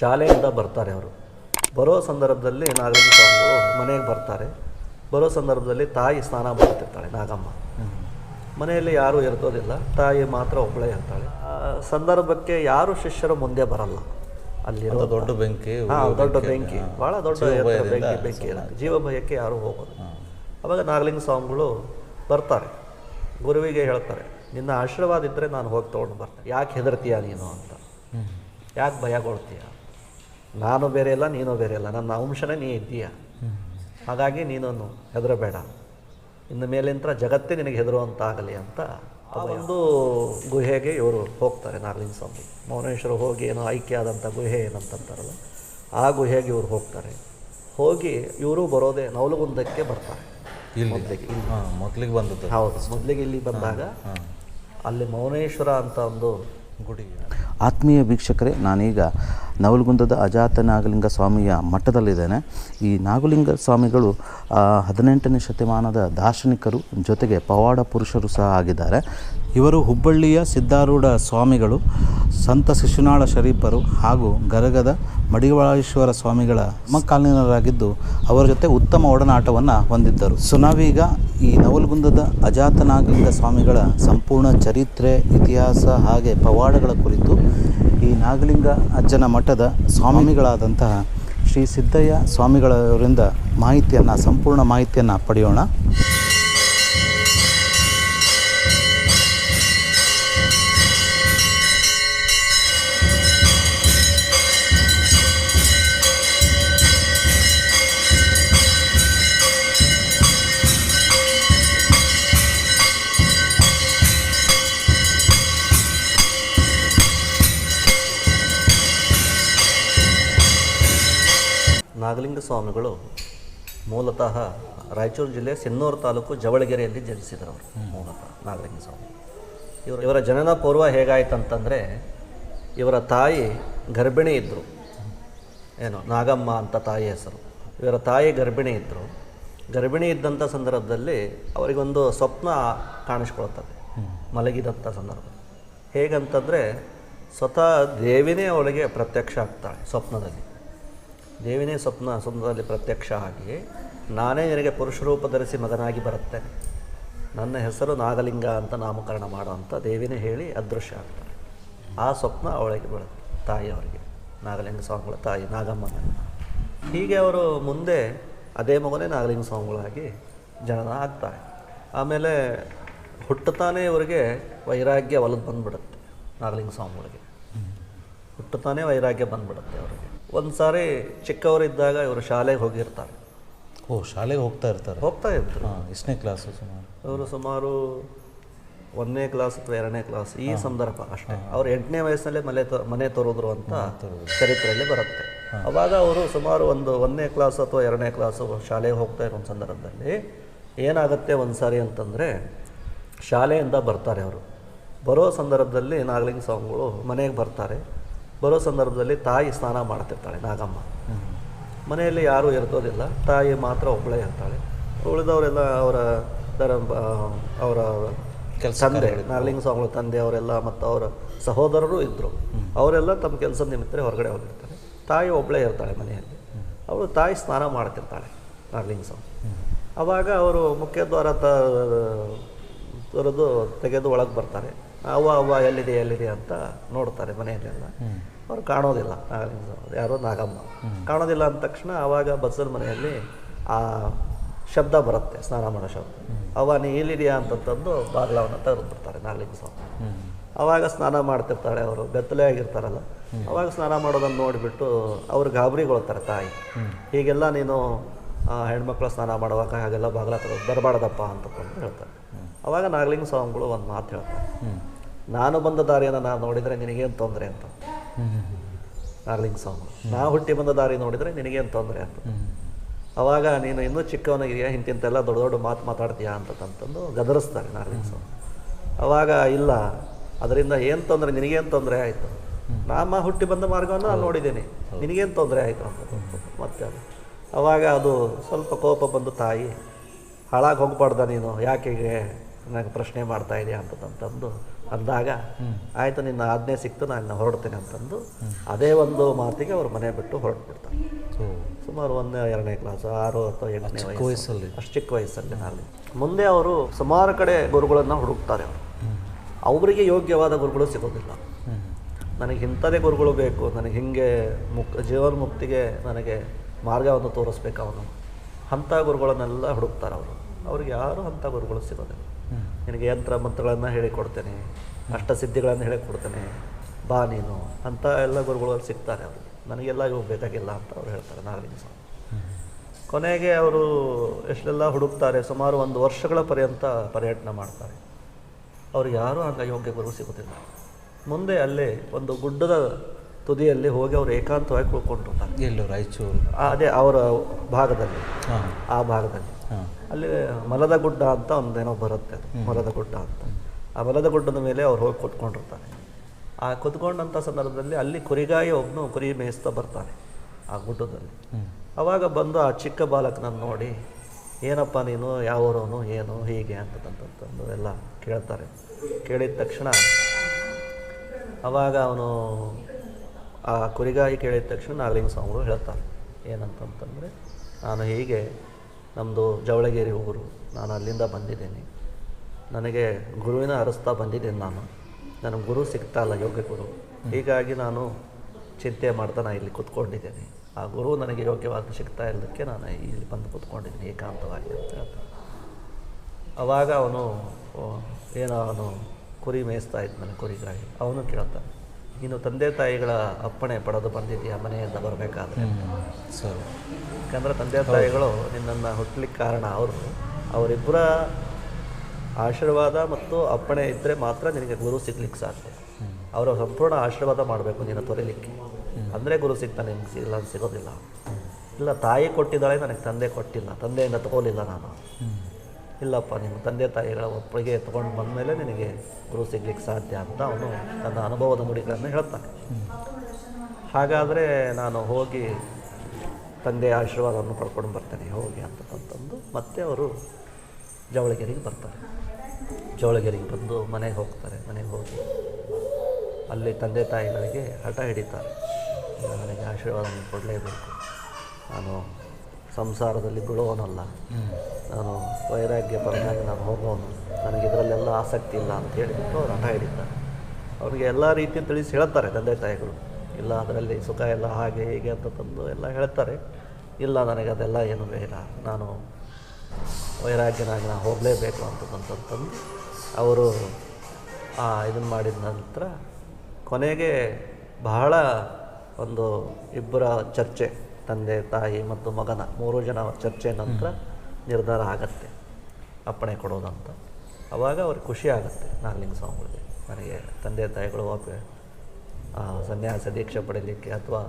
ಶಾಲೆಯಿಂದ ಬರ್ತಾರೆ ಅವರು. ಬರೋ ಸಂದರ್ಭದಲ್ಲಿ ನಾಗಲಿಂಗ ಸ್ವಾಮಿಗಳು ಮನೆಗೆ ಬರ್ತಾರೆ. ಬರೋ ಸಂದರ್ಭದಲ್ಲಿ ತಾಯಿ ಸ್ನಾನ ಮಾಡ್ತಿರ್ತಾಳೆ ನಾಗಮ್ಮ. ಮನೆಯಲ್ಲಿ ಯಾರೂ ಇರ್ತೋದಿಲ್ಲ ತಾಯಿ ಮಾತ್ರ ಒಬ್ಬಳೇ ಇರ್ತಾಳೆ. ಆ ಸಂದರ್ಭಕ್ಕೆ ಯಾರು ಶಿಷ್ಯರು ಮುಂದೆ ಬರಲ್ಲ. ಅಲ್ಲಿರೋ ದೊಡ್ಡ ಬೆಂಕಿ ದೊಡ್ಡ ಬೆಂಕಿ ಭಾಳ ದೊಡ್ಡ ಬೆಂಕಿ ಬೆಂಕಿ ಇರುತ್ತೆ. ಜೀವ ಭಯಕ್ಕೆ ಯಾರು ಹೋಗೋದು ಅವಾಗ ನಾಗಲಿಂಗ ಸ್ವಾಮಿಗಳು ಬರ್ತಾರೆ. ಗುರುವಿಗೆ ಹೇಳ್ತಾರೆ ನಿನ್ನ ಆಶೀರ್ವಾದ ಇದ್ದರೆ ನಾನು ಹೋಗಿ ತೊಗೊಂಡು ಬರ್ತೇನೆ ಯಾಕೆ ಹೆದರ್ತೀಯ ನೀನು ಅಂತ? ಯಾಕೆ ಭಯಗೊಳ್ತೀಯ? ನಾನು ಬೇರೆ ಇಲ್ಲ ನೀನು ಬೇರೆ ಇಲ್ಲ. ನನ್ನ ಅಂಶನೇ ನೀ ಇದ್ದೀಯ. ಹಾಗಾಗಿ ನೀನನ್ನು ಹೆದರಬೇಡ. ಇನ್ನು ಮೇಲಿಂತ್ರ ಜಗತ್ತೇ ನಿನಗೆ ಹೆದರುವಂತಾಗಲಿ ಅಂತ ಆ ಒಂದು ಗುಹೆಗೆ ಇವರು ಹೋಗ್ತಾರೆ ನಾಗಲಿಂಗ ಸ್ವಾಮಿ. ಮೌನೇಶ್ವರ ಹೋಗಿ ಏನೋ ಐಕ್ಯ ಆದಂಥ ಗುಹೆ ಏನಂತಂತಾರಲ್ಲ ಆ ಗುಹೆಗೆ ಇವರು ಹೋಗ್ತಾರೆ. ಹೋಗಿ ಇವರು ಬರೋದೇ ನವಲಗುಂದಕ್ಕೆ ಬರ್ತಾರೆ. ಇಲ್ಲಿ ಮೊದಲಿಗೆ ಹಾಂ ಮೊದಲಿಗೆ ಬಂದದ್ದು. ಹೌದು ಮೊದಲಿಗೆ ಇಲ್ಲಿ ಬಂದಾಗ ಅಲ್ಲಿ ಮೌನೇಶ್ವರ ಅಂತ ಒಂದು ಆತ್ಮೀಯ ವೀಕ್ಷಕರೇ, ನಾನೀಗ ನವಲಗುಂದದ ಅಜಾತ ನಾಗಲಿಂಗ ಸ್ವಾಮಿಯ ಮಠದಲ್ಲಿದ್ದೇನೆ. ಈ ನಾಗಲಿಂಗ ಸ್ವಾಮಿಗಳು ಹದಿನೆಂಟನೇ ಶತಮಾನದ ದಾರ್ಶನಿಕರು ಜೊತೆಗೆ ಪವಾಡ ಪುರುಷರು ಸಹ ಆಗಿದ್ದಾರೆ. ಇವರು ಹುಬ್ಬಳ್ಳಿಯ ಸಿದ್ಧಾರೂಢ ಸ್ವಾಮಿಗಳು, ಸಂತ ಶಿಶುನಾಳ ಶರೀಫರು ಹಾಗೂ ಗರಗದ ಮಡಿವಾಳೇಶ್ವರ ಸ್ವಾಮಿಗಳ ಸಮಕಾಲೀನರಾಗಿದ್ದು ಅವರ ಜೊತೆ ಉತ್ತಮ ಒಡನಾಟವನ್ನು ಹೊಂದಿದ್ದರು. ಸುನಾವೀಗ ಈ ನವಲ್ಗುಂದದ ಅಜಾತನಾಗಲಿಂಗ ಸ್ವಾಮಿಗಳ ಸಂಪೂರ್ಣ ಚರಿತ್ರೆ, ಇತಿಹಾಸ ಹಾಗೆ ಪವಾಡಗಳ ಕುರಿತು ಈ ನಾಗಲಿಂಗ ಅಜ್ಜನ ಮಠದ ಸ್ವಾಮಿಗಳಾದಂತಹ ಶ್ರೀ ಸಿದ್ದಯ್ಯ ಸ್ವಾಮಿಗಳವರಿಂದ ಮಾಹಿತಿಯನ್ನು, ಸಂಪೂರ್ಣ ಮಾಹಿತಿಯನ್ನು ಪಡೆಯೋಣ. ನಾಗಲಿಂಗ ಸ್ವಾಮಿಗಳು ಮೂಲತಃ ರಾಯಚೂರು ಜಿಲ್ಲೆ ಸಿನ್ನೂರು ತಾಲೂಕು ಜವಳಗೆರೆಯಲ್ಲಿ ಜನಿಸಿದರು ಅವರು. ಮೂಲತಃ ನಾಗಲಿಂಗ ಸ್ವಾಮಿ ಇವರು ಇವರ ಜನನ ಪೂರ್ವ ಹೇಗಾಯ್ತಂತಂದರೆ ಇವರ ತಾಯಿ ಗರ್ಭಿಣಿ ಇದ್ದರು ಏನು ನಾಗಮ್ಮ ಅಂತ ತಾಯಿ ಹೆಸರು. ಇವರ ತಾಯಿ ಗರ್ಭಿಣಿ ಇದ್ದರು ಗರ್ಭಿಣಿ ಇದ್ದಂಥ ಸಂದರ್ಭದಲ್ಲಿ ಅವರಿಗೊಂದು ಸ್ವಪ್ನ ಕಾಣಿಸ್ಕೊಳ್ತದೆ. ಮಲಗಿದಂಥ ಸಂದರ್ಭ. ಹೇಗಂತಂದರೆ ಸ್ವತಃ ದೇವಿನೇ ಅವಳಿಗೆ ಪ್ರತ್ಯಕ್ಷ ಆಗ್ತಾಳೆ ಸ್ವಪ್ನದಲ್ಲಿ. ದೇವಿನೇ ಸ್ವಪ್ನ ಸ್ವಪ್ನದಲ್ಲಿ ಪ್ರತ್ಯಕ್ಷ ಆಗಿ ನಾನೇ ನಿನಗೆ ಪುರುಷ ರೂಪ ಧರಿಸಿ ಮಗನಾಗಿ ಬರುತ್ತೇನೆ. ನನ್ನ ಹೆಸರು ನಾಗಲಿಂಗ ಅಂತ ನಾಮಕರಣ ಮಾಡುವಂಥ ದೇವಿನೇ ಹೇಳಿ ಅದೃಶ್ಯ ಆಗ್ತಾರೆ. ಆ ಸ್ವಪ್ನ ಅವಳಿಗೆ ಬೀಳುತ್ತೆ ತಾಯಿಯವರಿಗೆ ನಾಗಲಿಂಗ ಸ್ವಾಮಿಗಳ ತಾಯಿ ನಾಗಮ್ಮನ. ಹೀಗೆ ಅವರು ಮುಂದೆ ಅದೇ ಮಗನೇ ನಾಗಲಿಂಗ ಸ್ವಾಮಿಗಳಾಗಿ ಜನನ ಆಗ್ತಾರೆ. ಆಮೇಲೆ ಹುಟ್ಟುತ್ತಾನೆ ಇವರಿಗೆ ವೈರಾಗ್ಯ ಒಲದು ಬಂದ್ಬಿಡುತ್ತೆ ನಾಗಲಿಂಗ ಸ್ವಾಮಿಗಳಿಗೆ. ಹುಟ್ಟುತ್ತಾನೆ ವೈರಾಗ್ಯ ಬಂದುಬಿಡುತ್ತೆ ಅವರಿಗೆ. ಒಂದು ಸಾರಿ ಚಿಕ್ಕವರಿದ್ದಾಗ ಇವರು ಶಾಲೆಗೆ ಹೋಗಿರ್ತಾರೆ. ಓ ಶಾಲೆಗೆ ಹೋಗ್ತಾ ಇರ್ತಾರೆ? ಹೋಗ್ತಾ ಇರ್ತಾರೆ ಹಾಂ ಎಷ್ಟನೇ ಕ್ಲಾಸು ಸುಮಾರು? ಇವರು ಸುಮಾರು ಒಂದನೇ ಕ್ಲಾಸ್ ಅಥವಾ ಎರಡನೇ ಕ್ಲಾಸ್ ಈ ಸಂದರ್ಭ ಅಷ್ಟೇ. ಅವ್ರು ಎಂಟನೇ ವಯಸ್ಸಲ್ಲೇ ಮನೆ ತೊ ಮನೆ ತೋರಿದ್ರು ಅಂತ ಚರಿತ್ರೆಯಲ್ಲಿ ಬರುತ್ತೆ. ಅವಾಗ ಅವರು ಸುಮಾರು ಒಂದು ಒಂದನೇ ಕ್ಲಾಸ್ ಅಥವಾ ಎರಡನೇ ಕ್ಲಾಸು ಶಾಲೆಗೆ ಹೋಗ್ತಾ ಇರೋ ಒಂದು ಸಂದರ್ಭದಲ್ಲಿ ಏನಾಗುತ್ತೆ ಒಂದು ಸಾರಿ ಅಂತಂದರೆ ಶಾಲೆಯಿಂದ ಬರ್ತಾರೆ ಅವರು. ಬರೋ ಸಂದರ್ಭದಲ್ಲಿ ನಾಗಲಿಂಗ ಸ್ವಾಮಿಗಳು ಮನೆಗೆ ಬರ್ತಾರೆ. ಬರೋ ಸಂದರ್ಭದಲ್ಲಿ ತಾಯಿ ಸ್ನಾನ ಮಾಡ್ತಿರ್ತಾಳೆ ನಾಗಮ್ಮ. ಮನೆಯಲ್ಲಿ ಯಾರೂ ಇರ್ತೋದಿಲ್ಲ ತಾಯಿ ಮಾತ್ರ ಒಬ್ಬಳೇ ಇರ್ತಾಳೆ. ಉಳಿದವರೆಲ್ಲ ಅವರ ದರ ಅವರ ತಂದೆ ನಾರ್ಲಿಂಗ್ ಸ್ವಾಮಿಗಳ ತಂದೆ ಅವರೆಲ್ಲ ಮತ್ತು ಅವರ ಸಹೋದರರು ಇದ್ದರು ಅವರೆಲ್ಲ ತಮ್ಮ ಕೆಲಸದ ನಿಮಿತ್ತ ಹೊರಗಡೆ ಹೋಗಿರ್ತಾರೆ. ತಾಯಿ ಒಬ್ಬಳೇ ಇರ್ತಾಳೆ ಮನೆಯಲ್ಲಿ. ಅವಳು ತಾಯಿ ಸ್ನಾನ ಮಾಡ್ತಿರ್ತಾಳೆ ನಾರ್ಲಿಂಗ್ ಸ್ವಾಮಿ. ಆವಾಗ ಅವರು ಮುಖ್ಯದ್ವಾರ ತ ತೊರೆದು ತೆಗೆದು ಒಳಗೆ ಬರ್ತಾರೆ. ಅವ್ವ ಅವ್ವ ಎಲ್ಲಿದೆ ಎಲ್ಲಿದೆ ಅಂತ ನೋಡ್ತಾರೆ ಮನೆಯಲ್ಲೆಲ್ಲ. ಅವ್ರು ಕಾಣೋದಿಲ್ಲ. ಯಾರೋ ನಾಗಮ್ಮ. ಕಾಣೋದಿಲ್ಲ ಅಂದ ತಕ್ಷಣ ಆವಾಗ ಬಸ್ಸಲ್ ಮನೆಯಲ್ಲಿ ಆ ಶಬ್ದ ಬರುತ್ತೆ ಸ್ನಾನ ಮಾಡೋ ಶಬ್ದ ಅವ್ವ ನೀ ಇಲ್ಲಿದೆಯಾ ಅಂತಂದು ಬಾಗ್ಲವನ್ನು ತೆಗೆದು ಬಿಡ್ತಾರೆ ನಾಗಲಿಂಗ ಸ್ವಾಮಿ. ಅವಾಗ ಸ್ನಾನ ಮಾಡ್ತಿರ್ತಾಳೆ ಅವರು ಬೆತ್ತಲೆ ಆಗಿರ್ತಾರಲ್ಲ. ಅವಾಗ ಸ್ನಾನ ಮಾಡೋದನ್ನು ನೋಡಿಬಿಟ್ಟು ಅವ್ರು ಗಾಬರಿಗೊಳ್ತಾರೆ ತಾಯಿ. ಹೀಗೆಲ್ಲ ನೀನು ಹೆಣ್ಮಕ್ಳು ಸ್ನಾನ ಮಾಡುವಾಗ ಹಾಗೆಲ್ಲ ಬಾಗಿಲ ತೆಗೆದು ಬರಬಾರ್ದಪ್ಪ ಅಂತ ಹೇಳ್ತಾರೆ. ಅವಾಗ ನಾಗಲಿಂಗ ಸ್ವಾಮಿಗಳು ಒಂದು ಮಾತು ಹೇಳ್ತಾರೆ. ನಾನು ಬಂದ ದಾರಿಯನ್ನು ನಾನು ನೋಡಿದರೆ ನಿನಗೇನು ತೊಂದರೆ ಅಂತ. ನಾಗಲಿಂಗ ಸ್ವಾಮಿ ನಾ ಹುಟ್ಟಿ ಬಂದ ದಾರಿ ನೋಡಿದರೆ ನಿನಗೇನು ತೊಂದರೆ ಅಂತ. ಅವಾಗ ನೀನು ಇನ್ನೂ ಚಿಕ್ಕವನಾಗಿದೆಯಾ ಇಂತಿಂತೆಲ್ಲ ದೊಡ್ಡ ದೊಡ್ಡ ಮಾತು ಮಾತಾಡ್ತೀಯಾ ಅಂತಂತಂದು ಗದರಿಸ್ತಾರೆ ನಾಗಲಿಂಗ ಸ್ವಾಮಿ ಅವಾಗ ಇಲ್ಲ, ಅದರಿಂದ ಏನು ತೊಂದರೆ, ನಿನಗೇನು ತೊಂದರೆ ಆಯಿತು? ನಾಮ ಹುಟ್ಟಿ ಬಂದ ಮಾರ್ಗವನ್ನು ನಾನು ನೋಡಿದ್ದೀನಿ. ನಿನಗೇನು ತೊಂದರೆ ಆಯಿತು ಅಂತ. ಮತ್ತೆ ಅದು. ಅವಾಗ ಅದು ಸ್ವಲ್ಪ ಕೋಪ ಬಂದು ತಾಯಿ, ಹಾಳಾಗಿ ಹೋಗ್ಬಾರ್ದ ನೀನು, ಯಾಕೆ ನನಗೆ ಪ್ರಶ್ನೆ ಮಾಡ್ತಾ ಇದೆಯಾ ಅಂತಂತಂದು ಅಂದಾಗ ಆಯಿತು ನಿನ್ನ ಆಜ್ಞೆ ಸಿಕ್ತು ನಾನು ಹೊರಡ್ತೇನೆ ಅಂತಂದು ಅದೇ ಒಂದು ಮಾತಿಗೆ ಅವರು ಮನೆ ಬಿಟ್ಟು ಹೊರಟ್ಬಿಡ್ತಾರೆ. ಸುಮಾರು ಒಂದನೇ ಎರಡನೇ ಕ್ಲಾಸ್ ಆರು ಅಥವಾ ಎಂಟನೇ ವಯಸ್ಸಲ್ಲಿ. ಅಷ್ಟು ಚಿಕ್ಕ ವಯಸ್ಸಲ್ಲಿ ನಾನು ಮುಂದೆ ಅವರು ಸುಮಾರು ಕಡೆ ಗುರುಗಳನ್ನು ಹುಡುಕ್ತಾರೆ ಅವರು. ಅವರಿಗೆ ಯೋಗ್ಯವಾದ ಗುರುಗಳು ಸಿಗೋದಿಲ್ಲ. ನನಗೆ ಇಂಥದೇ ಗುರುಗಳು ಬೇಕು ನನಗೆ ಹಿಂಗೆ ಮುಕ್ ಜೀವನ್ಮುಕ್ತಿಗೆ ನನಗೆ ಮಾರ್ಗವನ್ನು ತೋರಿಸ್ಬೇಕು ಅವನು. ಅಂಥ ಗುರುಗಳನ್ನೆಲ್ಲ ಹುಡುಕ್ತಾರೆ ಅವರು. ಅವ್ರಿಗೆ ಯಾರು ಅಂಥ ಗುರುಗಳು ಸಿಗೋದಿಲ್ಲ. ನಿನಗೆ ಯಂತ್ರ ಮಂತ್ರಗಳನ್ನು ಹೇಳಿಕೊಡ್ತೇನೆ ಅಷ್ಟಸಿದ್ಧಿಗಳನ್ನು ಹೇಳಿಕೊಡ್ತೇನೆ ಬಾ ನೀನು ಅಂತ ಎಲ್ಲ ಗುರುಗಳು ಸಿಗ್ತಾರೆ ಅವರು ನನಗೆಲ್ಲ ಇವು ಬೇಕಾಗಿಲ್ಲ ಅಂತ ಅವ್ರು ಹೇಳ್ತಾರೆ ನಾಗಲಿಂಗ ಸ್ವಾಮಿ. ಕೊನೆಗೆ ಅವರು ಎಷ್ಟೆಲ್ಲ ಹುಡುಕ್ತಾರೆ ಸುಮಾರು ಒಂದು ವರ್ಷಗಳ ಪರ್ಯಂತ ಪರ್ಯಟನೆ ಮಾಡ್ತಾರೆ. ಅವ್ರಿಗೆ ಯಾರೂ ಹಂಗೆ ಯೋಗ್ಯ ಗುರು ಸಿಗೋದಿಲ್ಲ. ಮುಂದೆ ಅಲ್ಲೇ ಒಂದು ಗುಡ್ಡದ ತುದಿಯಲ್ಲಿ ಹೋಗಿ ಅವರು ಏಕಾಂತವಾಗಿ ಕುಳ್ಕೊಂಡಿರ್ತಾರೆ. ಎಲ್ಲೋ ರಾಯಚೂರು. ಅದೇ ಅವರ ಭಾಗದಲ್ಲಿ. ಆ ಭಾಗದಲ್ಲಿ. ಅಲ್ಲಿ ಮಲದ ಗುಡ್ಡ ಅಂತ ಒಂದೇನೋ ಬರುತ್ತೆ ಅದು ಮಲದ ಗುಡ್ಡ ಅಂತ. ಆ ಮಲದ ಗುಡ್ಡದ ಮೇಲೆ ಅವ್ರು ಹೋಗಿ ಕೂತ್ಕೊಂಡಿರ್ತಾರೆ. ಆ ಕೂತ್ಕೊಂಡಂಥ ಸಂದರ್ಭದಲ್ಲಿ ಅಲ್ಲಿ ಕುರಿಗಾಯಿ ಒಬ್ಬನು ಕುರಿ ಮೇಯಿಸ್ತಾ ಬರ್ತಾನೆ ಆ ಗುಡ್ಡದಲ್ಲಿ. ಅವಾಗ ಬಂದು ಆ ಚಿಕ್ಕ ಬಾಲಕನನ್ನು ನೋಡಿ ಏನಪ್ಪ ನೀನು ಯಾವರೋನು ಏನು ಹೀಗೆ ಅಂತಕ್ಕಂಥದ್ದು ಎಲ್ಲ ಕೇಳ್ತಾರೆ. ಕೇಳಿದ ತಕ್ಷಣ ಅವಾಗ ಅವನು ಆ ಕುರಿಗಾಯಿ ಕೇಳಿದ ತಕ್ಷಣ ನಾಗಲಿಂಗ ಸ್ವಾಮಿಗಳು ಹೇಳ್ತಾರೆ. ಏನಂತಂತಂದರೆ ನಾನು ಹೀಗೆ ನಮ್ಮದು ಜವಳಗೇರಿ ಊರು. ನಾನು ಅಲ್ಲಿಂದ ಬಂದಿದ್ದೀನಿ. ನನಗೆ ಗುರುವಿನ ಅರಸ್ತಾ ಬಂದಿದ್ದೇನೆ ನಾನು. ನನಗೆ ಗುರು ಸಿಗ್ತಾ ಇಲ್ಲ, ಯೋಗ್ಯ ಗುರು. ಹೀಗಾಗಿ ನಾನು ಚಿಂತೆ ಮಾಡ್ತಾ ನಾನು ಇಲ್ಲಿ ಕೂತ್ಕೊಂಡಿದ್ದೇನೆ. ಆ ಗುರು ನನಗೆ ಯೋಗ್ಯವಾಗಿ ಸಿಗ್ತಾ ಇಲ್ಲದಕ್ಕೆ ನಾನು ಇಲ್ಲಿ ಬಂದು ಕೂತ್ಕೊಂಡಿದ್ದೀನಿ ಏಕಾಂತವಾಗಿ ಅಂತ ಹೇಳ್ತಾನೆ ಅವಾಗ ಅವನು ಏನೋ ಅವನು ಕುರಿ ಮೇಯಿಸ್ತಾ ಇದ್ದಾನೆ ಕುರಿಗಾಗಿ ಅವನು ಕೇಳ್ತಾನೆ. ನೀನು ತಂದೆ ತಾಯಿಗಳ ಅಪ್ಪಣೆ ಪಡೆದು ಬಂದಿದ್ದೀಯ ಮನೆಯಿಂದ ಬರಬೇಕಾದ್ರೆ. ಸರಿ. ಯಾಕಂದರೆ ತಂದೆ ತಾಯಿಗಳು ನಿನ್ನನ್ನು ಹುಟ್ಟಲಿಕ್ಕೆ ಕಾರಣ ಅವರು. ಅವರಿಬ್ಬರ ಆಶೀರ್ವಾದ ಮತ್ತು ಅಪ್ಪಣೆ ಇದ್ದರೆ ಮಾತ್ರ ನಿನಗೆ ಗುರು ಸಿಗ್ಲಿಕ್ಕೆ ಸಾಧ್ಯ. ಅವರ ಸಂಪೂರ್ಣ ಆಶೀರ್ವಾದ ಮಾಡಬೇಕು ನೀನು ತೊರಿಲಿಕ್ಕೆ. ಅಂದರೆ ಗುರು ಸಿಗ್ತಾನೆ ನಿಮ್ಗೆ ಸಿಗಲ್ಲ ಸಿಗೋದಿಲ್ಲ. ಇಲ್ಲ ತಾಯಿ ಕೊಟ್ಟಿದ್ದಾಳೆ ನನಗೆ ತಂದೆ ಕೊಟ್ಟಿಲ್ಲ. ತಂದೆಯಿಂದ ತಗೋಲಿಲ್ಲ ನಾನು. ಇಲ್ಲಪ್ಪ, ನಿಮ್ಮ ತಂದೆ ತಾಯಿಗಳ ಒಪ್ಪಿಗೆ ತೊಗೊಂಡು ಬಂದಮೇಲೆ ನಿನಗೆ ಗುರು ಸಿಗ್ಲಿಕ್ಕೆ ಸಾಧ್ಯ ಅಂತ ಅವನು ತನ್ನ ಅನುಭವದ ನುಡಿಗಳನ್ನು ಹೇಳ್ತಾನೆ. ಹಾಗಾದರೆ ನಾನು ಹೋಗಿ ತಂದೆಯ ಆಶೀರ್ವಾದವನ್ನು ಪಡ್ಕೊಂಡು ಬರ್ತೇನೆ ಹೋಗಿ ಅಂತಂತಂದು ಮತ್ತೆ ಅವರು ಜವಳಗೆರೆಗೆ ಬರ್ತಾರೆ. ಜವಳಗೆರೆಗೆ ಬಂದು ಮನೆಗೆ ಹೋಗ್ತಾರೆ, ಮನೆಗೆ ಹೋಗಿ ಅಲ್ಲಿ ತಂದೆ ತಾಯಿಗಳಿಗೆ ಹಠ ಹಿಡಿತಾರೆ. ನನಗೆ ಆಶೀರ್ವಾದವನ್ನು ಕೊಡಲೇಬೇಕು. ನಾನು ಸಂಸಾರದಲ್ಲಿ ಬೀಳೋನಲ್ಲ. ನಾನು ವೈರಾಗ್ಯ ಪರನಾಗಿ ನಾನು ಹೋಗೋನು. ನನಗೆ ಇದರಲ್ಲೆಲ್ಲ ಆಸಕ್ತಿ ಇಲ್ಲ ಅಂತ ಹೇಳಿಬಿಟ್ಟು ಅವ್ರು ಹಠ ಹಿಡಿತಾರೆ. ಅವ್ರಿಗೆ ಎಲ್ಲ ರೀತಿ ತಿಳಿಸಿ ಹೇಳ್ತಾರೆ ತಂದೆ ತಾಯಿಗಳು. ಇಲ್ಲ ಅದರಲ್ಲಿ ಸುಖ ಎಲ್ಲ ಹಾಗೆ ಹೀಗೆ ಅಂತ ತಂದು ಎಲ್ಲ ಹೇಳ್ತಾರೆ. ಇಲ್ಲ ನನಗೆ ಅದೆಲ್ಲ ಏನು ಬೇಡ. ನಾನು ವೈರಾಗ್ಯನಾಗಿ ನಾನು ಹೋಗಲೇಬೇಕು ಅಂತಂತಂದು ಅವರು ಆ ಇದನ್ನು ಮಾಡಿದ ನಂತರ ಕೊನೆಗೆ ಬಹಳ ಒಂದು ಇಬ್ಬರ ಚರ್ಚೆ ತಂದೆ ತಾಯಿ ಮತ್ತು ಮಗನ ಮೂರು ಜನ ಚರ್ಚೆ ನಂತರ ನಿರ್ಧಾರ ಆಗತ್ತೆ. ಅಪ್ಪಣೆ ಕೊಡೋದಂತ. ಅವಾಗ ಅವ್ರಿಗೆ ಖುಷಿ ಆಗುತ್ತೆ ನಾಗಲಿಂಗ ಸ್ವಾಮಿಗಳಿಗೆ. ನನಗೆ ತಂದೆ ತಾಯಿಗಳು ವಾಪೆ ಆ, ಸನ್ಯಾಸ ದೀಕ್ಷೆ ಪಡೀಲಿಕ್ಕೆ ಅಥವಾ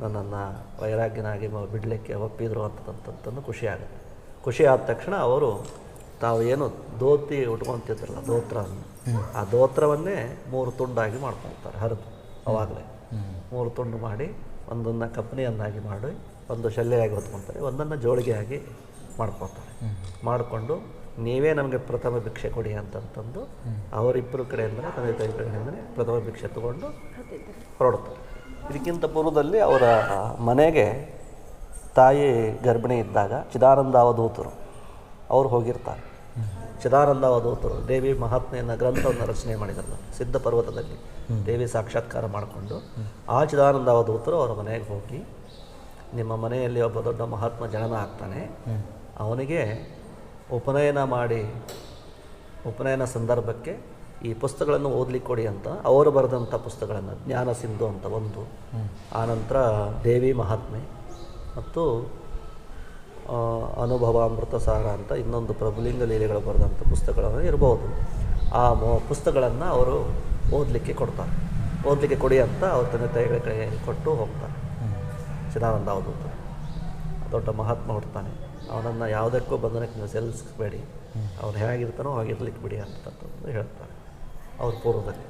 ನನ್ನನ್ನು ವೈರಾಗ್ಯನಾಗಿ ಬಿಡಲಿಕ್ಕೆ ಒಪ್ಪಿದ್ರು ಅಂತಂತಂದು ಖುಷಿ ಆಗುತ್ತೆ. ಖುಷಿ ಆದ ತಕ್ಷಣ ಅವರು ತಾವು ಏನು ದೋತಿ ಉಟ್ಕೊತಿದ್ರಲ್ಲ ದೋತ್ರವನ್ನು ಆ ದೋತ್ರವನ್ನೇ ಮೂರು ತುಂಡಾಗಿ ಮಾಡ್ಕೊಳ್ತಾರೆ ಹರಿದು ಅವಾಗಲೇ. ಮೂರು ತುಂಡು ಮಾಡಿ ಒಂದನ್ನು ಕಂಪ್ನಿಯನ್ನಾಗಿ ಮಾಡಿ ಒಂದು ಶಲ್ಯಾಗಿ ಹೊತ್ಕೊಳ್ತಾರೆ ಒಂದನ್ನು ಜೋಳಿಗೆಯಾಗಿ ಮಾಡ್ಕೊಳ್ತಾರೆ. ಮಾಡಿಕೊಂಡು ನೀವೇ ನಮಗೆ ಪ್ರಥಮ ಭಿಕ್ಷೆ ಕೊಡಿ ಅಂತಂತಂದು ಅವರಿಬ್ಬರು ಕಡೆಯಿಂದ ತಂದೆ ತಾಯಿ ಕಡೆಯಿಂದಲೇ ಪ್ರಥಮ ಭಿಕ್ಷೆ ತಗೊಂಡು ಹೊರಡ್ತಾರೆ. ಇದಕ್ಕಿಂತ ಪೂರ್ವದಲ್ಲಿ ಅವರ ಮನೆಗೆ ತಾಯಿ ಗರ್ಭಿಣಿ ಇದ್ದಾಗ ಚಿದಾನಂದ ಅವಧೂತರು ಅವರು ಹೋಗಿರ್ತಾರೆ. ಚಿದಾನಂದ ಅವಧೂತರು ದೇವಿ ಮಹಾತ್ಮೆಯನ್ನು ಗ್ರಂಥವನ್ನು ರಚನೆ ಮಾಡಿದರು ಸಿದ್ಧ ಪರ್ವತದಲ್ಲಿ ದೇವಿ ಸಾಕ್ಷಾತ್ಕಾರ ಮಾಡಿಕೊಂಡು ಆ ಚಿದಾನಂದ ಅವಧೂತರು ಅವರ ಮನೆಗೆ ಹೋಗಿ ನಿಮ್ಮ ಮನೆಯಲ್ಲಿ ಒಬ್ಬ ದೊಡ್ಡ ಮಹಾತ್ಮ ಜನನ ಆಗ್ತಾನೆ. ಅವನಿಗೆ ಉಪನಯನ ಮಾಡಿ ಉಪನಯನ ಸಂದರ್ಭಕ್ಕೆ ಈ ಪುಸ್ತಕಗಳನ್ನು ಓದಲಿಕ್ಕೆ ಕೊಡಿ ಅಂತ ಅವರು ಬರೆದಂಥ ಪುಸ್ತಕಗಳನ್ನು ಜ್ಞಾನ ಸಿಂಧು ಅಂತ ಒಂದು. ಆನಂತರ ದೇವಿ ಮಹಾತ್ಮೆ ಮತ್ತು ಅನುಭವ ಅಮೃತ ಸಾರ ಅಂತ ಇನ್ನೊಂದು ಪ್ರಭುಲಿಂಗ ಲೀಲೆಗಳು ಬರೆದಂಥ ಪುಸ್ತಕಗಳನ್ನು ಇರ್ಬೋದು. ಆ ಪುಸ್ತಕಗಳನ್ನು ಅವರು ಓದಲಿಕ್ಕೆ ಕೊಡ್ತಾರೆ. ಓದಲಿಕ್ಕೆ ಕೊಡಿ ಅಂತ ಅವ್ರ ತಂದೆ ತಾಯಿಗಳ ಕೈಯಲ್ಲಿ ಕೊಟ್ಟು ಹೋಗ್ತಾರೆ. ಚಿದಾನಂದ ಅಂತ. ದೊಡ್ಡ ಮಹಾತ್ಮ ಹುಡ್ತಾನೆ ಅವನನ್ನು ಯಾವುದಕ್ಕೂ ಬಂಧನಕ್ಕೆ ನೀವು ಸೆಲ್ಸ್ಬೇಡಿ. ಅವನು ಹೇಗಿರ್ತಾನೋ ಹಾಗಿರ್ಲಿಕ್ಕೆ ಬಿಡಿ ಅಂತಂತಂದು ಹೇಳ್ತಾರೆ ಅವ್ರ ಪೂರ್ವದಲ್ಲಿ.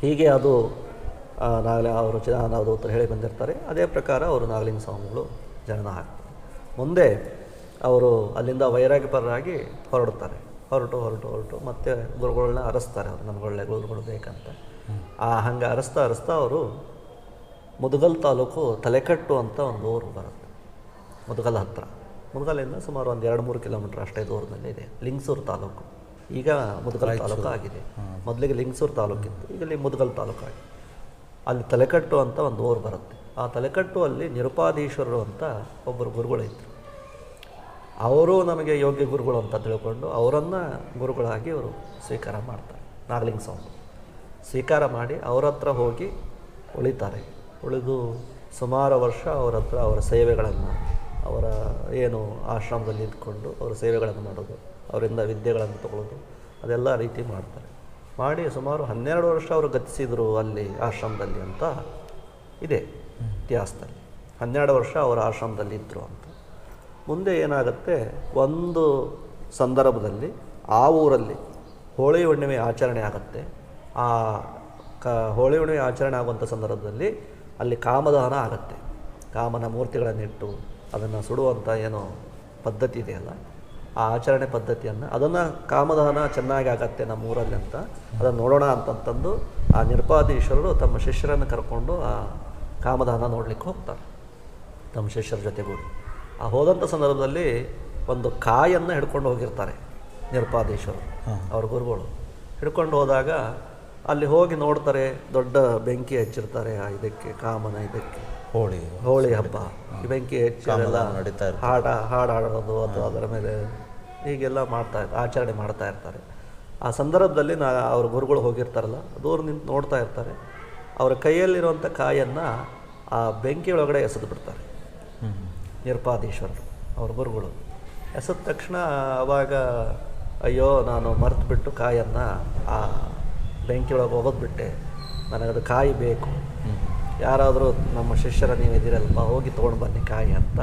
ಹೀಗೆ ಅದು ನಾಗಲೇ, ಅವರು ಚಿದಾನಂದ ಅವಧೂತರು ಹೇಳಿ ಬಂದಿರ್ತಾರೆ. ಅದೇ ಪ್ರಕಾರ ಅವರು ನಾಗಲಿಂಗ ಸ್ವಾಮಿಗಳು ಜನನ ಹಾಕ್ತಾರೆ ಮುಂದೆ ಅವರು ಅಲ್ಲಿಂದ ವೈರಾಗ್ಯಪರರಾಗಿ ಹೊರಡ್ತಾರೆ ಹೊರಟು ಹೊರಟು ಹೊರಟು ಮತ್ತೆ ಗುರುಗಳನ್ನ ಅರಸ್ತಾರೆ ಅವರು ನಮ್ಗೆ ಒಳ್ಳೆ ಗುರುಗಳು ಬೇಕಂತ. ಆ ಹಂಗೆ ಅರಸ್ತಾ ಅರಸ್ತಾ ಅವರು ಮುದಗಲ್ ತಾಲೂಕು ತಲೆಕಟ್ಟು ಅಂತ ಒಂದು ಊರು ಬರುತ್ತೆ. ಮುದುಗಲ್ ಹತ್ರ. ಮುದುಗಲಿಂದ ಸುಮಾರು ಒಂದು ಎರಡು ಮೂರು ಕಿಲೋಮೀಟ್ರ್ ಅಷ್ಟೇ ದೂರದಲ್ಲಿ ಇದೆ. ಲಿಂಗಸೂರು ತಾಲೂಕು. ಈಗ ಮುದಗಲ್ ತಾಲೂಕು ಆಗಿದೆ. ಮೊದಲಿಗೆ ಲಿಂಗಸೂರು ತಾಲೂಕಿತ್ತು ಈಗ ಇಲ್ಲಿ ಮುದಗಲ್ ತಾಲೂಕು ಆಗಿದೆ. ಅಲ್ಲಿ ತಲೆಕಟ್ಟು ಅಂತ ಒಂದು ಊರು ಬರುತ್ತೆ. ಆ ತಲೆಕಟ್ಟು ಅಲ್ಲಿ ನಿರುಪಾದೀಶ್ವರರು ಅಂತ ಒಬ್ಬರು ಗುರುಗಳಿದ್ರು. ಅವರು ನಮಗೆ ಯೋಗ್ಯ ಗುರುಗಳು ಅಂತ ತಿಳ್ಕೊಂಡು ಅವರನ್ನು ಗುರುಗಳಾಗಿ ಅವರು ಸ್ವೀಕಾರ ಮಾಡ್ತಾರೆ. ನಾಗಲಿಂಗ ಸ್ವಾಮಿ. ಸ್ವೀಕಾರ ಮಾಡಿ ಅವ್ರ ಹತ್ರ ಹೋಗಿ ಉಳಿತಾರೆ. ಉಳಿದು ಸುಮಾರು ವರ್ಷ ಅವರ ಹತ್ರ ಅವರ ಸೇವೆಗಳನ್ನು, ಅವರ ಏನು ಆಶ್ರಮದಲ್ಲಿ ಇದ್ಕೊಂಡು ಅವರ ಸೇವೆಗಳನ್ನು ಮಾಡೋದು, ಅವರಿಂದ ವಿದ್ಯೆಗಳನ್ನು ತಗೊಳ್ಳೋದು ಅದೆಲ್ಲ ರೀತಿ ಮಾಡ್ತಾರೆ. ಮಾಡಿ ಸುಮಾರು ಹನ್ನೆರಡು ವರ್ಷ ಅವರು ಗತಿಸಿದರು ಅಲ್ಲಿ ಆಶ್ರಮದಲ್ಲಿ ಅಂತ ಇದೆ ಇತಿಹಾಸದಲ್ಲಿ. ಹನ್ನೆರಡು ವರ್ಷ ಅವರ ಆಶ್ರಮದಲ್ಲಿ ಇದ್ದರು ಅಂತ. ಮುಂದೆ ಏನಾಗುತ್ತೆ? ಒಂದು ಸಂದರ್ಭದಲ್ಲಿ ಆ ಊರಲ್ಲಿ ಹೋಳಿ ಹುಣ್ಣಿಮೆ ಆಚರಣೆ ಆಗುತ್ತೆ. ಆ ಕ ಹೋಳಿ ಹುಣ್ಣಿಮೆ ಆಚರಣೆ ಆಗುವಂಥ ಸಂದರ್ಭದಲ್ಲಿ ಅಲ್ಲಿ ಕಾಮದಾನ ಆಗುತ್ತೆ. ಕಾಮನ ಮೂರ್ತಿಗಳನ್ನಿಟ್ಟು ಅದನ್ನು ಸುಡುವಂಥ ಏನು ಪದ್ಧತಿ ಇದೆಯಲ್ಲ, ಆ ಆಚರಣೆ ಪದ್ಧತಿಯನ್ನು ಅದನ್ನು ಕಾಮದಾನ ಚೆನ್ನಾಗಿ ಆಗತ್ತೆ ನಮ್ಮ ಊರಲ್ಲಿ ಅಂತ ಅದನ್ನು ನೋಡೋಣ ಅಂತಂತಂದು ಆ ನಿರ್ಪಾದೀಶ್ವರರು ತಮ್ಮ ಶಿಷ್ಯರನ್ನು ಕರ್ಕೊಂಡು ಆ ಕಾಮದಾನ ನೋಡಲಿಕ್ಕೆ ಹೋಗ್ತಾರೆ. ತಮ್ಮ ಶಿಷ್ಯರ ಜೊತೆಗೂಡಿ. ಆ ಹೋದಂಥ ಸಂದರ್ಭದಲ್ಲಿ ಒಂದು ಕಾಯನ್ನು ಹಿಡ್ಕೊಂಡು ಹೋಗಿರ್ತಾರೆ ನಿರ್ಪಾದೇಶ್ವರು ಅವ್ರ ಗುರುಗಳು. ಹಿಡ್ಕೊಂಡು ಹೋದಾಗ ಅಲ್ಲಿ ಹೋಗಿ ನೋಡ್ತಾರೆ ದೊಡ್ಡ ಬೆಂಕಿ ಹಚ್ಚಿರ್ತಾರೆ ಆ ಇದಕ್ಕೆ ಕಾಮನ ಇದಕ್ಕೆ. ಹೋಳಿ. ಹೋಳಿ ಹಬ್ಬ. ಈ ಬೆಂಕಿ ಹಚ್ಚಿ ಅದೆಲ್ಲ ನಡೀತಾ. ಹಾಡ ಹಾಡು ಹಾಡೋದು ಅಥವಾ ಅದರ ಮೇಲೆ ಹೀಗೆಲ್ಲ ಮಾಡ್ತಾ ಇರ್ತಾರೆ ಆಚರಣೆ ಮಾಡ್ತಾ ಇರ್ತಾರೆ. ಆ ಸಂದರ್ಭದಲ್ಲಿ ನಾ ಅವ್ರ ಗುರುಗಳು ಹೋಗಿರ್ತಾರಲ್ಲ ದೂರ ನಿಂತು ನೋಡ್ತಾ ಇರ್ತಾರೆ. ಅವರ ಕೈಯಲ್ಲಿರುವಂಥ ಕಾಯನ್ನು ಆ ಬೆಂಕಿ ಒಳಗಡೆ ಎಸೆದು ಬಿಡ್ತಾರೆ. ನಿರ್ಪಾದೀಶ್ವರರು ಅವ್ರ ಗುರುಗಳು. ಎಸದ ತಕ್ಷಣ ಅವಾಗ ಅಯ್ಯೋ ನಾನು ಮರೆತು ಬಿಟ್ಟು ಕಾಯನ್ನು ಆ ಬೆಂಕಿಯೊಳಗೆ ಹೋಗೋದ್ಬಿಟ್ಟೆ ನನಗದು ಕಾಯಿ ಬೇಕು. ಯಾರಾದರೂ ನಮ್ಮ ಶಿಷ್ಯರ ನೀವು ಇದ್ದೀರಲ್ಪ ಹೋಗಿ ತೊಗೊಂಡು ಬನ್ನಿ ಕಾಯಿ ಅಂತ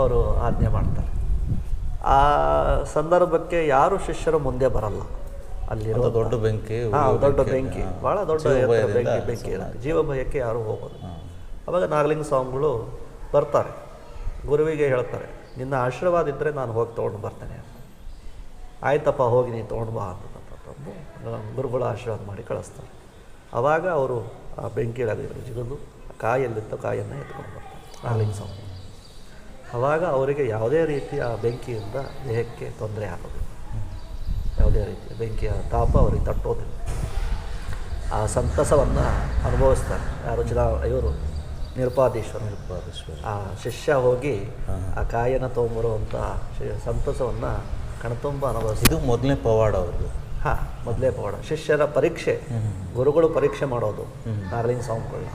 ಅವರು ಆಜ್ಞೆ ಮಾಡ್ತಾರೆ. ಆ ಸಂದರ್ಭಕ್ಕೆ ಯಾರು ಶಿಷ್ಯರು ಮುಂದೆ ಬರಲ್ಲ. ಅಲ್ಲಿರೋ ದೊಡ್ಡ ಬೆಂಕಿ ಹಾಂ ದೊಡ್ಡ ಬೆಂಕಿ, ಭಾಳ ದೊಡ್ಡ ಬೆಂಕಿ ಬೆಂಕಿ ಜೀವ ಭಯಕ್ಕೆ ಯಾರು ಹೋಗೋದು ಅವಾಗ ನಾಗಲಿಂಗ ಸ್ವಾಮಿಗಳು ಬರ್ತಾರೆ. ಗುರುವಿಗೆ ಹೇಳ್ತಾರೆ, ನಿನ್ನ ಆಶೀರ್ವಾದ ಇದ್ದರೆ ನಾನು ಹೋಗಿ ತೊಗೊಂಡು ಬರ್ತೇನೆ ಅಂತ. ಆಯ್ತಪ್ಪ, ಹೋಗಿ ನೀನು ತೊಗೊಂಡು ಬಾ ಅಂತಂದು ಗುರುಗಳು ಆಶೀರ್ವಾದ ಮಾಡಿ ಕಳಿಸ್ತಾರೆ. ಆವಾಗ ಅವರು ಆ ಬೆಂಕಿ ಒಳಗೆ ಜಿಗಿದು ಕಾಯಲ್ಲಿದ್ದ ಕಾಯನ್ನು ಎತ್ಕೊಂಡು ಬರ್ತಾರೆ ನಾಗಲಿಂಗ ಸ್ವಾಮಿ ಆವಾಗ ಅವರಿಗೆ ಯಾವುದೇ ರೀತಿಯ ಬೆಂಕಿಯಿಂದ ದೇಹಕ್ಕೆ ತೊಂದರೆ ಆಗೋದಿಲ್ಲ. ಯಾವುದೇ ರೀತಿಯ ಬೆಂಕಿಯ ತಾಪ ಅವರಿಗೆ ತಟ್ಟೋದಿಲ್ಲ. ಆ ಸಂತಸವನ್ನು ಅನುಭವಿಸ್ತಾರೆ. ಯಾರು ಚಿರ ಇವರು ನಿರುಪಾದೀಶ್ವರ. ನಿರ್ಪಾದೇಶ್ವರ. ಆ ಶಿಷ್ಯ ಹೋಗಿ ಆ ಕಾಯನ ತೊಗೊಂಬರುವಂಥ ಸಂತಸವನ್ನು ಕಣ್ತುಂಬ ಅನುಭವಿಸಿದ್ದು ಇದು ಮೊದಲನೇ ಪವಾಡ ಅವ್ರದ್ದು ಹಾಂ ಮೊದಲೇ ಪವಾಡ. ಶಿಷ್ಯರ ಪರೀಕ್ಷೆ ಗುರುಗಳು ಪರೀಕ್ಷೆ ಮಾಡೋದು ನಾಗಲಿಂಗ ಸ್ವಾಮಿಗಳನ್ನ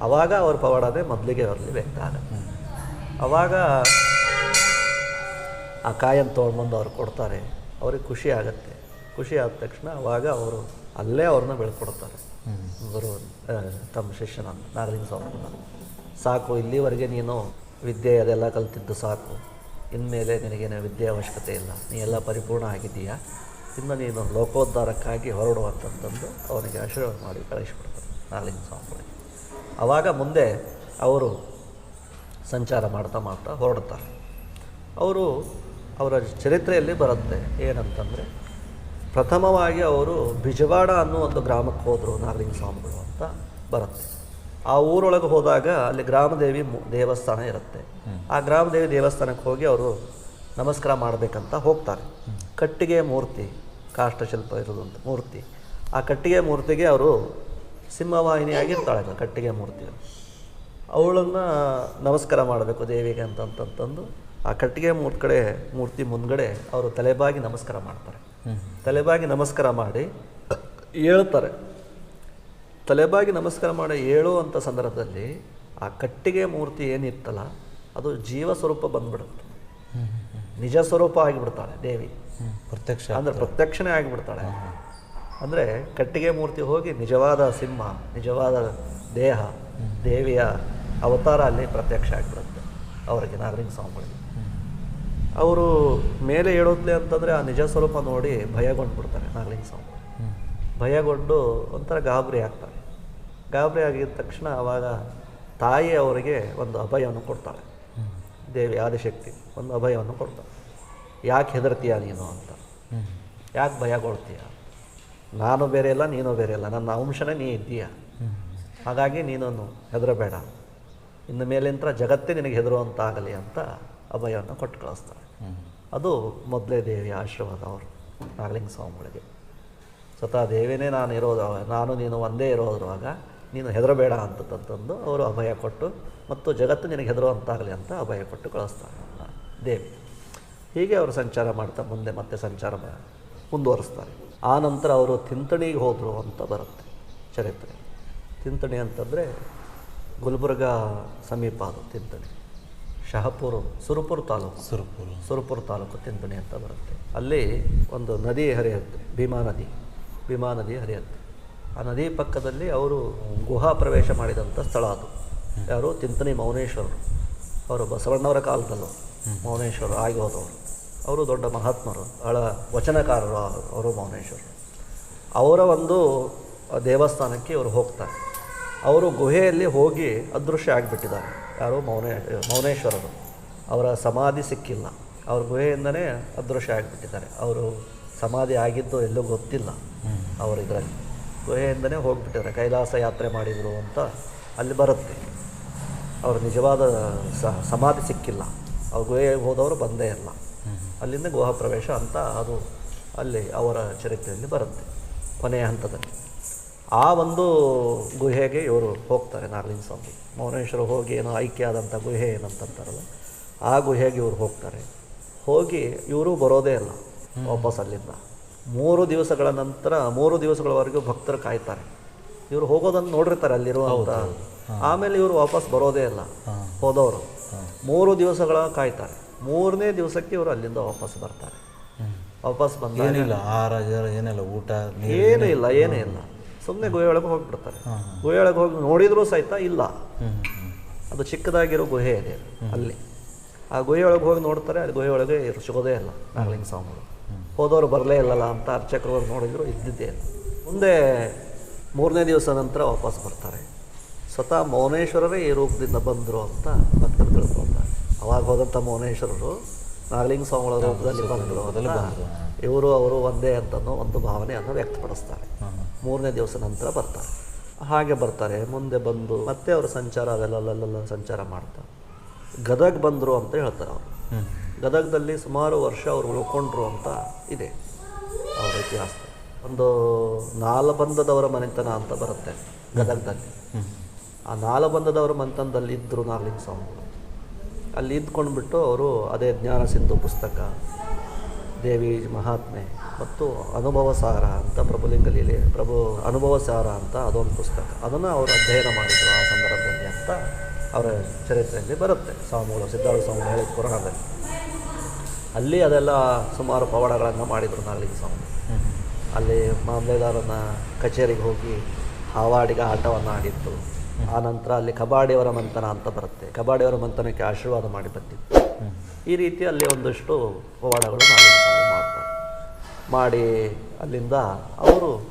ಆವಾಗ ಅವ್ರ ಪವಾಡದೇ ಮೊದಲಿಗೆ ಅವರಲ್ಲಿ ವ್ಯಕ್ತ ಅವಾಗ ಆವಾಗ ಆ ಕಾಯನ್ನು ತೊಗೊಂಡ್ಬಂದು ಅವ್ರು ಕೊಡ್ತಾರೆ ಅವ್ರಿಗೆ ಖುಷಿ ಆಗುತ್ತೆ. ಖುಷಿ ಆದ ತಕ್ಷಣ ಅವಾಗ ಅವರು ಅಲ್ಲೇ ಅವ್ರನ್ನ ಬೆಳ್ಕೊಡ್ತಾರೆ. ಗುರು ತಮ್ಮ ಶಿಷ್ಯನ, ನಾಗಲಿಂಗ ಸ್ವಾಮಿ ಸಾಕು, ಇಲ್ಲಿವರೆಗೆ ನೀನು ವಿದ್ಯೆ ಅದೆಲ್ಲ ಕಲಿತಿದ್ದು ಸಾಕು. ಇನ್ಮೇಲೆ ನಿನಗೇನು ವಿದ್ಯೆ ಅವಶ್ಯಕತೆ ಇಲ್ಲ. ನೀ ಎಲ್ಲ ಪರಿಪೂರ್ಣ ಆಗಿದ್ದೀಯಾ? ಇನ್ನು ನೀನು ಲೋಕೋದ್ಧಾರಕ್ಕಾಗಿ ಹೊರಡು ಅಂತಂತಂದು ಅವನಿಗೆ ಆಶೀರ್ವಾದ ಮಾಡಿ ಕಳಿಸ್ಕೊಡ್ತಾರೆ ನಾಗಲಿಂಗ ಸ್ವಾಮಿ ಆವಾಗ ಮುಂದೆ ಅವರು ಸಂಚಾರ ಮಾಡ್ತಾ ಮಾಡ್ತಾ ಹೊರಡ್ತಾರೆ. ಅವರು ಅವರ ಚರಿತ್ರೆಯಲ್ಲಿ ಬರುತ್ತೆ. ಏನಂತಂದರೆ ಪ್ರಥಮವಾಗಿ ಅವರು ಬಿಜವಾಡ ಅನ್ನೋ ಒಂದು ಗ್ರಾಮಕ್ಕೆ ಹೋದರು ನಾಗಲಿಂಗ ಸ್ವಾಮಿಗಳು ಅಂತ ಬರುತ್ತೆ. ಆ ಊರೊಳಗೆ ಹೋದಾಗ ಅಲ್ಲಿ ಗ್ರಾಮದೇವಿ ದೇವಸ್ಥಾನ ಇರುತ್ತೆ. ಆ ಗ್ರಾಮದೇವಿ ದೇವಸ್ಥಾನಕ್ಕೆ ಹೋಗಿ ಅವರು ನಮಸ್ಕಾರ ಮಾಡಬೇಕಂತ ಹೋಗ್ತಾರೆ. ಕಟ್ಟಿಗೆ ಮೂರ್ತಿ, ಕಾಷ್ಟಶಿಲ್ಪ ಇರೋದಂತ ಮೂರ್ತಿ. ಆ ಕಟ್ಟಿಗೆ ಮೂರ್ತಿಗೆ ಅವರು ಸಿಂಹವಾಹಿನಿಯಾಗಿರ್ತಾಳೆ ಕಟ್ಟಿಗೆ ಮೂರ್ತಿ ಅವಳನ್ನು ನಮಸ್ಕಾರ ಮಾಡಬೇಕು ದೇವಿಗೆ ಅಂತಂತಂದು ಆ ಕಟ್ಟಿಗೆ ಮೂರ್ತಿ ಕಡೆ, ಮೂರ್ತಿ ಮುಂದ್ಗಡೆ ಅವರು ತಲೆಬಾಗಿ ನಮಸ್ಕಾರ ಮಾಡ್ತಾರೆ. ತಲೆಬಾಗಿ ನಮಸ್ಕಾರ ಮಾಡಿ ಹೇಳ್ತಾರೆ. ತಲೆಬಾಗಿ ನಮಸ್ಕಾರ ಮಾಡಿ ಹೇಳುವಂಥ ಸಂದರ್ಭದಲ್ಲಿ ಆ ಕಟ್ಟಿಗೆ ಮೂರ್ತಿ ಏನಿತ್ತಲ್ಲ ಅದು ಜೀವ ಸ್ವರೂಪ ಬಂದ್ಬಿಡುತ್ತೆ. ನಿಜ ಸ್ವರೂಪ ಆಗಿಬಿಡ್ತಾಳೆ ದೇವಿ. ಪ್ರತ್ಯಕ್ಷ ಅಂದರೆ ಪ್ರತ್ಯಕ್ಷನೇ ಆಗಿಬಿಡ್ತಾಳೆ. ಅಂದರೆ ಕಟ್ಟಿಗೆ ಮೂರ್ತಿ ಹೋಗಿ ನಿಜವಾದ ಸಿಂಹ ನಿಜವಾದ ದೇಹ ದೇವಿಯ ಅವತಾರ ಅಲ್ಲಿ ಪ್ರತ್ಯಕ್ಷ ಆಗಿಬಿಡುತ್ತೆ. ಅವರಿಗೆ ನಾಗಲಿಂಗ ಸ್ವಾಮಿಗಳಿಗೆ ಅವರು ಮೇಲೆ ಹೇಳೋದ್ಲೆ ಅಂತಂದರೆ ಆ ನಿಜ ಸ್ವರೂಪ ನೋಡಿ ಭಯಗೊಂಡ್ಬಿಡ್ತಾರೆ ನಾಗಲಿಂಗ ಸ್ವಾಮಿ. ಭಯಗೊಂಡು ಒಂಥರ ಗಾಬರಿ ಆಗ್ತಾರೆ. ಗಾಬರಿ ಆಗಿದ ತಕ್ಷಣ ಆವಾಗ ತಾಯಿ ಅವರಿಗೆ ಒಂದು ಅಭಯವನ್ನು ಕೊಡ್ತಾಳೆ. ದೇವಿ ಆದಿಶಕ್ತಿ ಒಂದು ಅಭಯವನ್ನು ಕೊಡ್ತಾಳೆ. ಯಾಕೆ ಹೆದರ್ತೀಯ ನೀನು ಅಂತ. ಯಾಕೆ ಭಯಗೊಳ್ತೀಯ? ನಾನು ಬೇರೆ ಇಲ್ಲ, ನೀನು ಬೇರೆ ಇಲ್ಲ. ನನ್ನ ಅಂಶನೇ ನೀ ಇದ್ದೀಯ. ಹಾಗಾಗಿ ನೀನನ್ನು ಹೆದರಬೇಡ. ಇನ್ನು ಮೇಲಿಂತ ಜಗತ್ತೇ ನಿನಗೆ ಹೆದರುವಂತಾಗಲಿ ಅಂತ ಅಭಯವನ್ನು ಕೊಟ್ಟು ಕಳಿಸ್ತಾರೆ ಅದು ಮೊದಲೇ ದೇವಿಯ ಆಶೀರ್ವಾದ ಅವರು, ನಾಗಲಿಂಗ ಸ್ವಾಮಿಗಳಿಗೆ. ಸ್ವತಃ ದೇವಿನೇ ನಾನು ಇರೋದು, ನಾನು ನೀನು ಒಂದೇ ಇರೋದ್ರುವಾಗ ನೀನು ಹೆದರಬೇಡ ಅಂತಂತಂದು ಅವರು ಅಭಯ ಕೊಟ್ಟು, ಮತ್ತು ಜಗತ್ತು ನಿನಗೆ ಹೆದರುವಂತಾಗಲಿ ಅಂತ ಅಭಯ ಕೊಟ್ಟು ಕಳಿಸ್ತಾರೆ ದೇವಿ. ಹೀಗೆ ಅವರು ಸಂಚಾರ ಮಾಡ್ತಾ ಮುಂದೆ ಮತ್ತೆ ಸಂಚಾರ ಮುಂದುವರಿಸ್ತಾರೆ. ಆ ನಂತರ ಅವರು ತಿಂತಣಿಗೆ ಹೋದರು ಅಂತ ಬರುತ್ತೆ ಚರಿತ್ರೆ. ತಿಂತಣಿ ಅಂತಂದರೆ ಗುಲ್ಬರ್ಗ ಸಮೀಪ ಅದು ತಿಂತಣಿ. ಶಹಪುರ ಸುರಪುರ ತಾಲೂಕು. ಸುರಪುರ. ಸುರಪುರ ತಾಲೂಕು ತಿಂತಣಿ ಅಂತ ಬರುತ್ತೆ. ಅಲ್ಲಿ ಒಂದು ನದಿ ಹರಿಯುತ್ತೆ ಭೀಮಾ ನದಿ. ಭೀಮಾ ನದಿ ಹರಿಯುತ್ತೆ. ಆ ನದಿ ಪಕ್ಕದಲ್ಲಿ ಅವರು ಗುಹಾ ಪ್ರವೇಶ ಮಾಡಿದಂಥ ಸ್ಥಳ ಅದು. ಯಾರು? ತಿಂತಣಿ ಮೌನೇಶ್ವರರು. ಅವರು ಬಸವಣ್ಣವರ ಕಾಲದಲ್ಲೂ ಮೌನೇಶ್ವರ ಆಗಿ ಹೋದವರು. ಅವರು ದೊಡ್ಡ ಮಹಾತ್ಮರು. ಬಹಳ ವಚನಕಾರರು ಅವರು ಮೌನೇಶ್ವರ ಅವರ ಒಂದು ದೇವಸ್ಥಾನಕ್ಕೆ ಇವರು ಹೋಗ್ತಾರೆ. ಅವರು ಗುಹೆಯಲ್ಲಿ ಹೋಗಿ ಅದೃಶ್ಯ ಆಗಿಬಿಟ್ಟಿದ್ದಾರೆ. ಯಾರು ಮೌನೇ, ಮೌನೇಶ್ವರರು. ಅವರ ಸಮಾಧಿ ಸಿಕ್ಕಿಲ್ಲ. ಅವ್ರ ಗುಹೆಯಿಂದನೇ ಅದೃಶ್ಯ ಆಗಿಬಿಟ್ಟಿದ್ದಾರೆ. ಅವರು ಸಮಾಧಿ ಆಗಿದ್ದು ಎಲ್ಲೂ ಗೊತ್ತಿಲ್ಲ ಅವರು ಇದರಲ್ಲಿ. ಗುಹೆಯಿಂದನೇ ಹೋಗಿಬಿಟ್ಟಿದ್ದಾರೆ. ಕೈಲಾಸ ಯಾತ್ರೆ ಮಾಡಿದರು ಅಂತ ಅಲ್ಲಿ ಬರುತ್ತೆ. ಅವರು ನಿಜವಾದ ಸಮಾಧಿ ಸಿಕ್ಕಿಲ್ಲ. ಅವ್ರ ಗುಹೆಗೆ ಹೋದವರು ಬಂದೇ ಇಲ್ಲ. ಅಲ್ಲಿಂದ ಗುಹಾ ಪ್ರವೇಶ ಅಂತ ಅದು ಅಲ್ಲಿ ಅವರ ಚರಿತ್ರೆಯಲ್ಲಿ ಬರುತ್ತೆ. ಕೊನೆಯ ಹಂತದಲ್ಲಿ. ಆ ಒಂದು ಗುಹೆಗೆ ಇವರು ಹೋಗ್ತಾರೆ ನಾಗಲಿಂಗ ಸ್ವಾಮಿ. ಮೌನೇಶ್ವರ ಹೋಗಿ ಏನೋ ಐಕ್ಯ ಆದಂಥ ಗುಹೆ ಏನಂತಂತಾರಲ್ಲ ಆ ಗುಹೆಗೆ ಇವರು ಹೋಗ್ತಾರೆ. ಹೋಗಿ ಇವರು ಬರೋದೇ ಇಲ್ಲ ವಾಪಸ್ ಅಲ್ಲಿಂದ. ಮೂರು ದಿವಸಗಳ ನಂತರ ಮೂರು ದಿವಸಗಳವರೆಗೂ ಭಕ್ತರು ಕಾಯ್ತಾರೆ. ಇವರು ಹೋಗೋದನ್ನು ನೋಡಿರ್ತಾರೆ ಅಲ್ಲಿರುವಂಥ ಆಮೇಲೆ ಇವರು ವಾಪಸ್ ಬರೋದೇ ಇಲ್ಲ ಹೋದವರು. ಮೂರು ದಿವಸಗಳ ಕಾಯ್ತಾರೆ. ಮೂರನೇ ದಿವಸಕ್ಕೆ ಇವರು ಅಲ್ಲಿಂದ ವಾಪಸ್ ಬರ್ತಾರೆ. ವಾಪಸ್ ಬಂದ ಏನಿಲ್ಲ ಆಹಾರ ಏನಿಲ್ಲ ಊಟ ಏನೂ ಇಲ್ಲ ಏನೇ ಇಲ್ಲ. ಸುಮ್ಮನೆ ಗುಹೆಯೊಳಗೆ ಒಳಗೆ ಹೋಗ್ಬಿಡ್ತಾರೆ. ಗುಹೆ ಒಳಗೆ ಹೋಗಿ ನೋಡಿದರೂ ಸಹಿತ ಇಲ್ಲ. ಅದು ಚಿಕ್ಕದಾಗಿರೋ ಗುಹೆ ಇದೆ ಅಲ್ಲಿ. ಆ ಗುಹೆಯೊಳಗೆ ಒಳಗೆ ಹೋಗಿ ನೋಡ್ತಾರೆ ಅಲ್ಲಿ ಗುಹೆಯೊಳಗೆ ಇರು ಸಿಗೋದೇ ಇಲ್ಲ ನಾಗಲಿಂಗ ಸ್ವಾಮಿಗಳು. ಹೋದವರು ಬರಲೇ ಇಲ್ಲಲ್ಲ ಅಂತ ಅರ್ಚಕರು ನೋಡಿದ್ರು ಇದ್ದಿದ್ದೇ ಇಲ್ಲ. ಮುಂದೆ ಮೂರನೇ ದಿವಸ ನಂತರ ವಾಪಸ್ ಬರ್ತಾರೆ. ಸ್ವತಃ ಮೌನೇಶ್ವರರೇ ಈ ರೂಪದಿಂದ ಬಂದರು ಅಂತ ಭಕ್ತರು ತಿಳ್ಕೊಳ್ತಾರೆ ಅವಾಗ ಹೋದಂಥ ಮೌನೇಶ್ವರರು ನಾಗಲಿಂಗ ಸ್ವಾಮಿಗಳ ರೂಪದಲ್ಲಿ ಬಂದರು ಇವರು ಅವರು ಒಂದೇ ಅಂತ ಒಂದು ಭಾವನೆಯನ್ನು ವ್ಯಕ್ತಪಡಿಸ್ತಾರೆ. ಮೂರನೇ ದಿವಸ ನಂತರ ಬರ್ತಾರೆ. ಹಾಗೆ ಬರ್ತಾರೆ ಮುಂದೆ ಬಂದು ಮತ್ತೆ ಅವರು ಸಂಚಾರ ಅವೆಲ್ಲ ಸಂಚಾರ ಮಾಡ್ತಾರೆ. ಗದಗ ಬಂದರು ಅಂತ ಹೇಳ್ತಾರೆ ಅವರು. ಗದಗದಲ್ಲಿ ಸುಮಾರು ವರ್ಷ ಅವರು ಉಳ್ಕೊಂಡ್ರು ಅಂತ ಇದೆ ಅವರ ಇತಿಹಾಸ. ಒಂದು ನಾಲಬಂಧದವರ ಮನೆತನ ಅಂತ ಬರುತ್ತೆ ಗದಗದಲ್ಲಿ. ಆ ನಾಲಬಂಧದವರ ಮನೆತನದಲ್ಲಿ ಇದ್ದರು ನಾಗಲಿಂಗ ಸ್ವಾಮಿಗಳು. ಅಲ್ಲಿ ಇದ್ಕೊಂಡ್ಬಿಟ್ಟು ಅವರು ಅದೇ ಜ್ಞಾನ ಸಿಂಧು ಪುಸ್ತಕ ದೇವಿ ಮಹಾತ್ಮೆ ಮತ್ತು ಅನುಭವ ಸಾರ ಅಂತ ಪ್ರಭುಲಿಂಗ ಲೀಲೆ ಪ್ರಭು ಅನುಭವ ಸಾರ ಅಂತ ಅದೊಂದು ಪುಸ್ತಕ. ಅದನ್ನು ಅವರು ಅಧ್ಯಯನ ಮಾಡಿದರು ಆ ಸಂದರ್ಭದಲ್ಲಿ ಅಂತ ಅವರ ಚರಿತ್ರೆಯಲ್ಲಿ ಬರುತ್ತೆ. ಸ್ವಾಮಿಗಳು ಸಿದ್ಧಾರ್ಥ ಸ್ವಾಮಿ ಹೇಳಿದ ಪುರಾಣದಲ್ಲಿ. ಅಲ್ಲಿ ಅದೆಲ್ಲ ಸುಮಾರು ಪವಾಡಗಳನ್ನು ಮಾಡಿದರು ನಾಗಲಿಂಗ ಸ್ವಾಮಿ. ಅಲ್ಲಿ ಮಾಮಲೆದಾರನ ಕಚೇರಿಗೆ ಹೋಗಿ ಹಾವಾಡಿಗೆ ಆಟವನ್ನು ಆಡಿತ್ತು. ಆ ನಂತರ ಅಲ್ಲಿ ಕಬಾಡಿಯವರ ಮಂಥನ ಅಂತ ಬರುತ್ತೆ. ಕಬಾಡಿಯವರ ಮಂಥನಕ್ಕೆ ಆಶೀರ್ವಾದ ಮಾಡಿ ಬಂದಿತ್ತು. ಈ ರೀತಿ ಅಲ್ಲಿ ಒಂದಷ್ಟು ಪವಾಡಗಳು ನಾಗಲಿಂಗ ಮಾಡಿ ಅಲ್ಲಿಂದ ಅವರು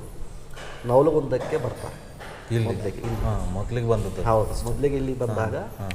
ನವಲಗುಂದಕ್ಕೆ ಬರ್ತಾರೆ. ಇಲ್ಲಿ. ಮೊದಲಿಗೆ ಮೊದಲಿಗೆ ಬಂದದ್ದು. ಹೌದು ಮೊದಲಿಗೆ ಇಲ್ಲಿ ಬಂದಾಗ ಹಾಂ.